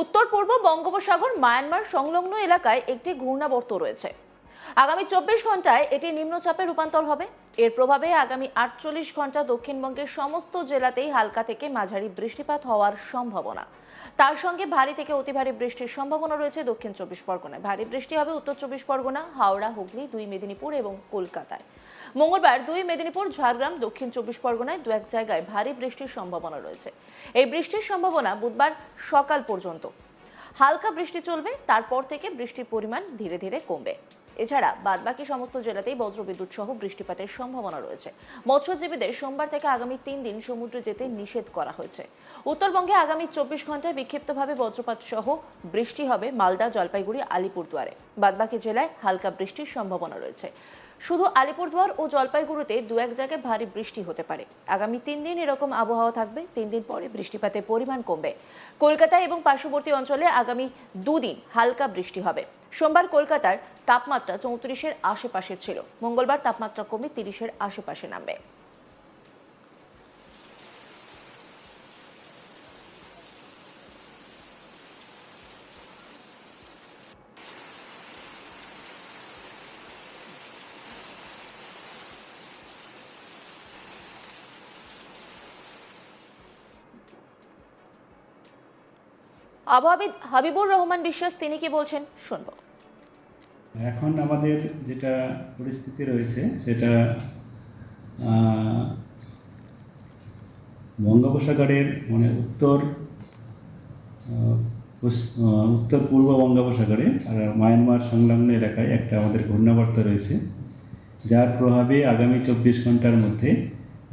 উত্তর পূর্ব বঙ্গোপসাগর মায়ানমার সংলগ্ন এলাকায় একটি ঘূর্ণাবর্ত রয়েছে। আগামী চব্বিশ ঘন্টায় এটি নিম্নচাপে রূপান্তর হবে। এর প্রভাবে আগামী আটচল্লিশ ঘণ্টা দক্ষিণবঙ্গের সমস্ত জেলাতেই হালকা থেকে মাঝারি বৃষ্টিপাত হওয়ার সম্ভাবনা। তার সঙ্গে ভারী থেকে অতি ভারী বৃষ্টির সম্ভাবনা রয়েছে দক্ষিণ চব্বিশ পরগনায়। ভারী বৃষ্টি হবে উত্তর চব্বিশ পরগনা, হাওড়া, হুগলি, দুই মেদিনীপুর এবং কলকাতায়। মঙ্গলবার দুই মেদিনীপুর, ঝাড়গ্রাম, দক্ষিণ চব্বিশ পরগনায় দু এক জায়গায় ভারী বৃষ্টির সম্ভাবনা রয়েছে। এই বৃষ্টির সম্ভাবনা বুধবার সকাল পর্যন্ত। হালকা বৃষ্টি চলবে, তারপর থেকে বৃষ্টির পরিমাণ ধীরে ধীরে কমবে। এছাড়া বাদবাকি সমস্ত জেলাতেই বজ্রবিদ্যুৎ সহ বৃষ্টিপাতের সম্ভাবনা রয়েছে। মৎস্যজীবীদের সোমবার থেকে আগামী তিন দিন সমুদ্রে যেতে নিষেধ করা হয়েছে। উত্তরবঙ্গে আগামী চব্বিশ ঘন্টায় বিক্ষিপ্তভাবে বজ্রপাত সহ বৃষ্টি হবে মালদা, জলপাইগুড়ি, আলিপুরদুয়ারে। বাদবাকি জেলায় হালকা বৃষ্টির সম্ভাবনা রয়েছে। শুধু আলিপুরদুয়ার ও জলপাইগুড়িতে দু এক জায়গায় ভারী বৃষ্টি হতে পারে। আগামী তিন দিন এরকম আবহাওয়া থাকবে। তিন দিন পরে বৃষ্টিপাতের পরিমাণ কমবে। কলকাতা এবং পার্শ্ববর্তী অঞ্চলে আগামী দুদিন হালকা বৃষ্টি হবে। সোমবার কলকাতার তাপমাত্রা চৌত্রিশের আশেপাশে ছিল। মঙ্গলবার তাপমাত্রা কমে তিরিশের আশেপাশে নামবে। আবহাওয়াবিদ হাবিবুর রহমান বিশ্বাস তিনি কি বলছেন? শুনব। এখন আমাদের যেটা পরিস্থিতি রয়েছে, সেটা বঙ্গোপসাগরের মানে উত্তর উত্তর পূর্ব বঙ্গোপসাগরে আর মায়ানমার সংলগ্ন এলাকায় একটা আমাদের ঘূর্ণাবর্ত রয়েছে, যার প্রভাবে আগামী চব্বিশ ঘণ্টার মধ্যে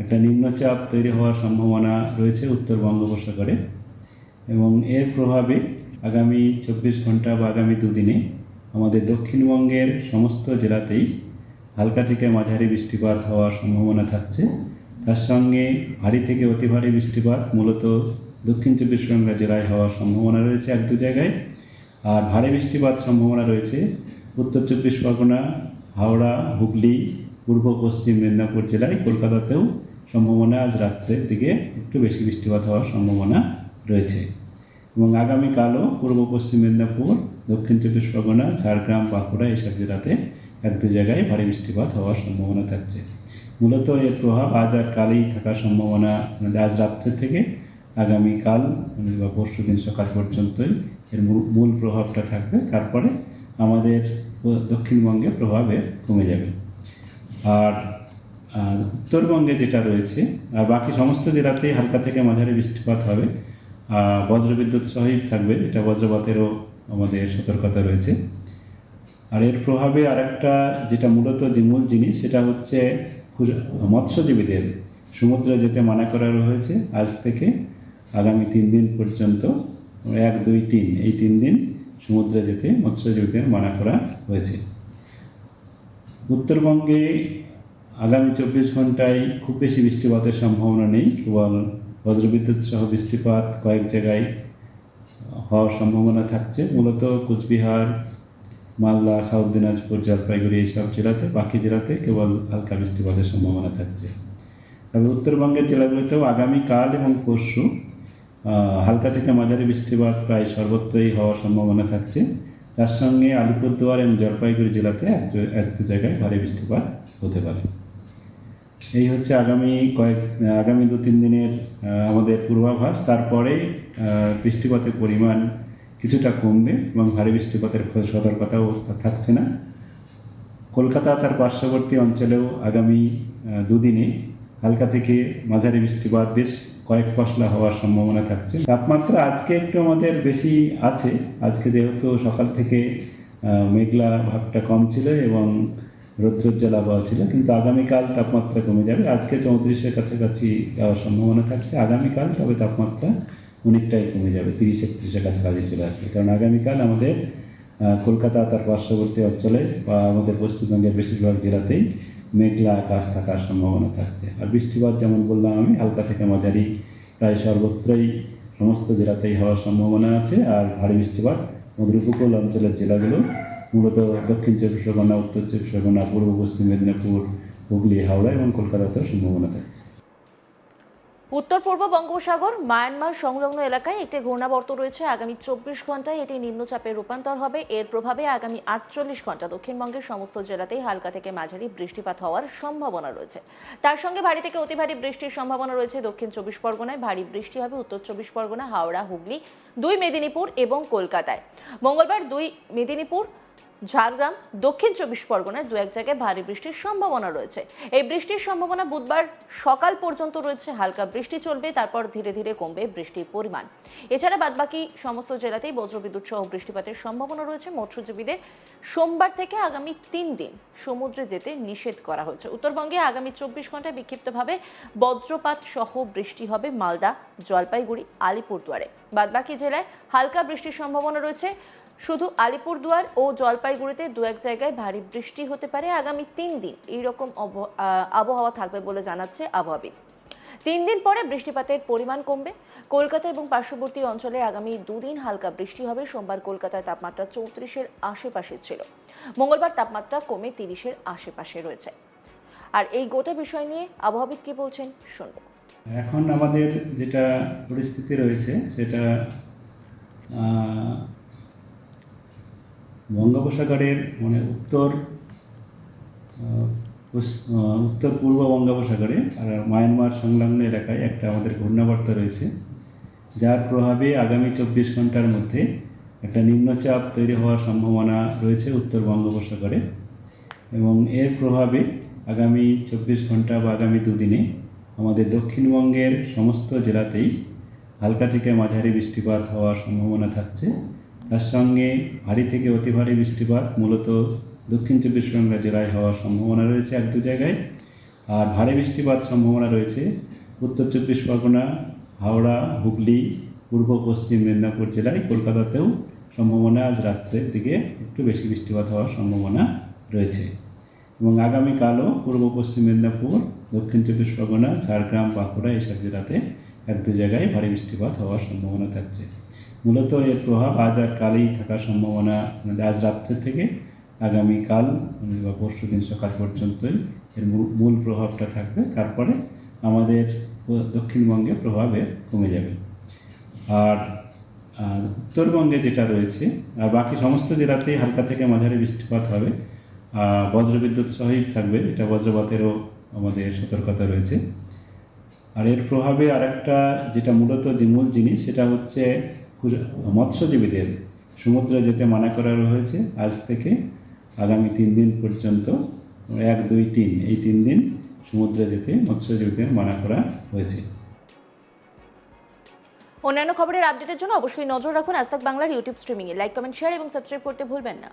একটা নিম্নচাপ তৈরি হওয়ার সম্ভাবনা রয়েছে উত্তর বঙ্গোপসাগরে। এবং এর প্রভাবে আগামী চব্বিশ ঘণ্টা বা আগামী দুদিনে আমাদের দক্ষিণবঙ্গের সমস্ত জেলাতেই হালকা থেকে মাঝারি বৃষ্টিপাত হওয়ার সম্ভাবনা থাকছে। তার সঙ্গে ভারী থেকে অতি ভারী বৃষ্টিপাত মূলত দক্ষিণ চব্বিশ পরগনা জেলায় হওয়ার সম্ভাবনা রয়েছে এক দু জায়গায়। আর ভারী বৃষ্টিপাত সম্ভাবনা রয়েছে উত্তর চব্বিশ পরগনা, হাওড়া, হুগলি, পূর্ব, পশ্চিম মেদিনীপুর জেলায়। কলকাতাতেও সম্ভাবনা আজ রাত্রের দিকে একটু বেশি বৃষ্টিপাত হওয়ার সম্ভাবনা রয়েছে। এবং আগামীকালও পূর্ব পশ্চিম মেদিনীপুর, দক্ষিণ চব্বিশ পরগনা, ঝাড়গ্রাম, বাঁকুড়া এইসব জেলাতে এক দু জায়গায় ভারী বৃষ্টিপাত হওয়ার সম্ভাবনা থাকছে। মূলত এর প্রভাব আজ আর কালেই থাকার সম্ভাবনা মানে আজ রাত্রে থেকে আগামীকাল মানে বা পরশু দিন সকাল পর্যন্তই এর মূল প্রভাবটা থাকবে। তারপরে আমাদের দক্ষিণবঙ্গে প্রভাবে কমে যাবে। আর উত্তরবঙ্গে যেটা রয়েছে, আর বাকি সমস্ত জেলাতেই হালকা থেকে মাঝারি বৃষ্টিপাত হবে। বজ্রবিদ্যুৎ সহই থাকবে। এটা বজ্রপাতেরও আমাদের সতর্কতা রয়েছে। আর এর প্রভাবে আরেকটা যেটা মূলত যে মূল জিনিস, সেটা হচ্ছে মৎস্যজীবীদের সমুদ্রে যেতে মানা করা হয়েছে আজ থেকে আগামী তিন দিন পর্যন্ত, এক, দুই, তিন, এই তিন দিন সমুদ্রে যেতে মৎস্যজীবীদের মানা করা হয়েছে। উত্তরবঙ্গে আগামী চব্বিশ ঘন্টায় খুব বেশি বৃষ্টিপাতের সম্ভাবনা নেই। কেবল বজ্রবিদ্যুৎ সহ বৃষ্টিপাত কয়েক জায়গায় হওয়ার সম্ভাবনা থাকছে। মূলত কোচবিহার, মালদা, সাউথ দিনাজপুর, জলপাইগুড়ি এইসব জেলাতে, বাকি জেলাতে কেবল হালকা বৃষ্টিপাতের সম্ভাবনা থাকছে। তবে উত্তরবঙ্গের জেলাগুলোতেও আগামীকাল এবং পরশু হালকা থেকে মাঝারি বৃষ্টিপাত প্রায় সর্বত্রই হওয়ার সম্ভাবনা থাকছে। তার সঙ্গে আলিপুরদুয়ার এবং জলপাইগুড়ি জেলাতে এক এক দু জায়গায় ভারী বৃষ্টিপাত হতে পারে। এই হচ্ছে আগামী কয়েক, আগামী দু তিন দিনের আমাদের পূর্বাভাস। তারপরে বৃষ্টিপাতের পরিমাণ কিছুটা কমবে এবং ভারী বৃষ্টিপাতের সতর্কতাও থাকছে না। কলকাতা তার পার্শ্ববর্তী অঞ্চলেও আগামী দুদিনে হালকা থেকে মাঝারি বৃষ্টিপাত, বেশ কয়েক পশলা হওয়ার সম্ভাবনা থাকছে। তাপমাত্রা আজকে একটু আমাদের বেশি আছে। আজকে যেহেতু সকাল থেকে মেঘলা ভাবটা কম ছিল এবং রৌদ্রোজ্জ্বল আবহাওয়া ছিল, কিন্তু আগামীকাল তাপমাত্রা কমে যাবে। আজকে চৌত্রিশের কাছাকাছি যাওয়ার সম্ভাবনা থাকছে। আগামীকাল তবে তাপমাত্রা অনেকটাই কমে যাবে, তিরিশ একত্রিশের কাছাকাছি চলে আসবে। কারণ আগামীকাল আমাদের কলকাতা, তার পার্শ্ববর্তী অঞ্চলে বা আমাদের পশ্চিমবঙ্গের বেশিরভাগ জেলাতেই মেঘলা আকাশ থাকার সম্ভাবনা থাকছে। আর বৃষ্টিপাত যেমন বললাম আমি, হালকা থেকে মাঝারি, প্রায় সর্বত্রই সমস্ত জেলাতেই হওয়ার সম্ভাবনা আছে। আর ভারী বৃষ্টিপাত সমুদ্র উপকূল অঞ্চলের জেলাগুলো মূলত দক্ষিণ চব্বিশ পরগনা, উত্তর চব্বিশ পরগনা, পূর্ব পশ্চিম মেদিনীপুর, হুগলি, হাওড়া এবং কলকাতাতেও সম্ভাবনা থাকছে। উত্তর পূর্ব বঙ্গোপসাগর, মায়ানমার সংলগ্ন এলাকায় একটি ঘূর্ণাবর্ত রয়েছে। আগামী চব্বিশ ঘন্টায় এটি নিম্নচাপে রূপান্তর হবে। এর প্রভাবে আগামী আটচল্লিশ ঘণ্টা দক্ষিণবঙ্গের সমস্ত জেলাতেই হালকা থেকে মাঝারি বৃষ্টিপাত হওয়ার সম্ভাবনা রয়েছে। তার সঙ্গে ভারী থেকে অতি ভারী বৃষ্টির সম্ভাবনা রয়েছে দক্ষিণ চব্বিশ পরগনায়। ভারী বৃষ্টি হবে উত্তর চব্বিশ পরগনা, হাওড়া, হুগলি, দুই মেদিনীপুর এবং কলকাতায়। মঙ্গলবার দুই মেদিনীপুর ঝাড়গ্রাম, দক্ষিণ চব্বিশ পরগনায় দু এক জায়গায় ভারী বৃষ্টির সম্ভাবনা রয়েছে। এই বৃষ্টির সম্ভাবনা বুধবার সকাল পর্যন্ত রয়েছে। হালকা বৃষ্টি চলবে, তারপর ধীরে ধীরে কমবে বৃষ্টির পরিমাণ। এছাড়া বাদবাকি সমস্ত জেলাতেই বজ্রবিদ্যুৎ সহ বৃষ্টিপাতের সম্ভাবনা রয়েছে। মৎস্যজীবীদের সোমবার থেকে আগামী তিন দিন সমুদ্রে যেতে নিষেধ করা হয়েছে। উত্তরবঙ্গে আগামী চব্বিশ ঘন্টায় বিক্ষিপ্তভাবে বজ্রপাত সহ বৃষ্টি হবে মালদা, জলপাইগুড়ি, আলিপুরদুয়ারে। বাদবাকি জেলায় হালকা বৃষ্টির সম্ভাবনা রয়েছে। শুধু আলিপুরদুয়ার ও জলপাইগুড়িতে দু এক জায়গায় ভারী বৃষ্টি হতে পারে। আগামী তিন দিন এইরকম আবহাওয়া থাকবে বলে জানাচ্ছে আবহাওয়াবিদ তিন দিন পরে বৃষ্টিপাতের পরিমাণ কমবে। কলকাতা এবং পার্শ্ববর্তী অঞ্চলে আগামী দুদিন হালকা বৃষ্টি হবে। সোমবার কলকাতায় তাপমাত্রা চৌত্রিশের আশেপাশে ছিল। মঙ্গলবার তাপমাত্রা কমে তিরিশের আশেপাশে রয়েছে। আর এই গোটা বিষয় নিয়ে আবহাওয়াবিদ কি বলছেন শুনব। এখন আমাদের যেটা পরিস্থিতি রয়েছে, সেটা বঙ্গোপসাগরের মানে উত্তর উত্তর পূর্ব বঙ্গোপসাগরে আর মায়ানমার সংলগ্ন এলাকায় একটা আমাদের ঘূর্ণাবর্ত রয়েছে, যার প্রভাবে আগামী চব্বিশ ঘণ্টার মধ্যে একটা নিম্নচাপ তৈরি হওয়ার সম্ভাবনা রয়েছে উত্তর বঙ্গোপসাগরে এবং এর প্রভাবে আগামী চব্বিশ ঘণ্টা বা আগামী দুদিনে আমাদের দক্ষিণবঙ্গের সমস্ত জেলাতেই হালকা থেকে মাঝারি বৃষ্টিপাত হওয়ার সম্ভাবনা থাকছে। তার সঙ্গে ভারী থেকে অতি ভারী বৃষ্টিপাত, মূলত দক্ষিণ চব্বিশ পরগনা জেলায় হওয়ার সম্ভাবনা রয়েছে এক দু জায়গায়। আর ভারী বৃষ্টিপাত সম্ভাবনা রয়েছে উত্তর চব্বিশ পরগনা, হাওড়া, হুগলি, পূর্ব, পশ্চিম মেদিনীপুর জেলায়। কলকাতাতেও সম্ভাবনা আজ রাত্রের দিকে একটু বেশি বৃষ্টিপাত হওয়ার সম্ভাবনা রয়েছে। এবং আগামীকালও পূর্ব, পশ্চিম মেদিনীপুর, দক্ষিণ চব্বিশ পরগনা, ঝাড়গ্রাম, বাঁকুড়া এইসব জেলাতে এক দু জায়গায় ভারী বৃষ্টিপাত হওয়ার সম্ভাবনা থাকছে। মূলত এর প্রভাব আজ আর কালেই থাকার সম্ভাবনা মানে আজ রাত্রে থেকে। আগামীকাল বা পরশু দিন সকাল পর্যন্তই এর মূল- প্রভাবটা থাকবে। তারপরে আমাদের দক্ষিণবঙ্গে প্রভাবে কমে যাবে। আর উত্তরবঙ্গে যেটা রয়েছে, আর বাকি সমস্ত জেলাতেই হালকা থেকে মাঝারি বৃষ্টিপাত হবে। আর বজ্রবিদ্যুৎ সহই থাকবে এটা বজ্রপাতেরও আমাদের সতর্কতা রয়েছে। আর এর প্রভাবে আরেকটা যেটা মূলত যে মূল জিনিস, সেটা হচ্ছে মৎস্যজীবীদের সমুদ্রে যেতে মানা করা হয়েছে। আজ থেকে আগামী তিন দিন পর্যন্ত, এক, দুই, তিন, এই তিন দিন সমুদ্রে যেতে মৎস্যজীবীদের মানা করা হয়েছে। অন্যান্য খবরের আপডেটের জন্য অবশ্যই নজর রাখুন আজ বাংলার ইউটিউব স্ট্রিমিংয়ে। লাইক, কমেন্ট, শেয়ার এবং সাবস্ক্রাইব করতে ভুলবেন না।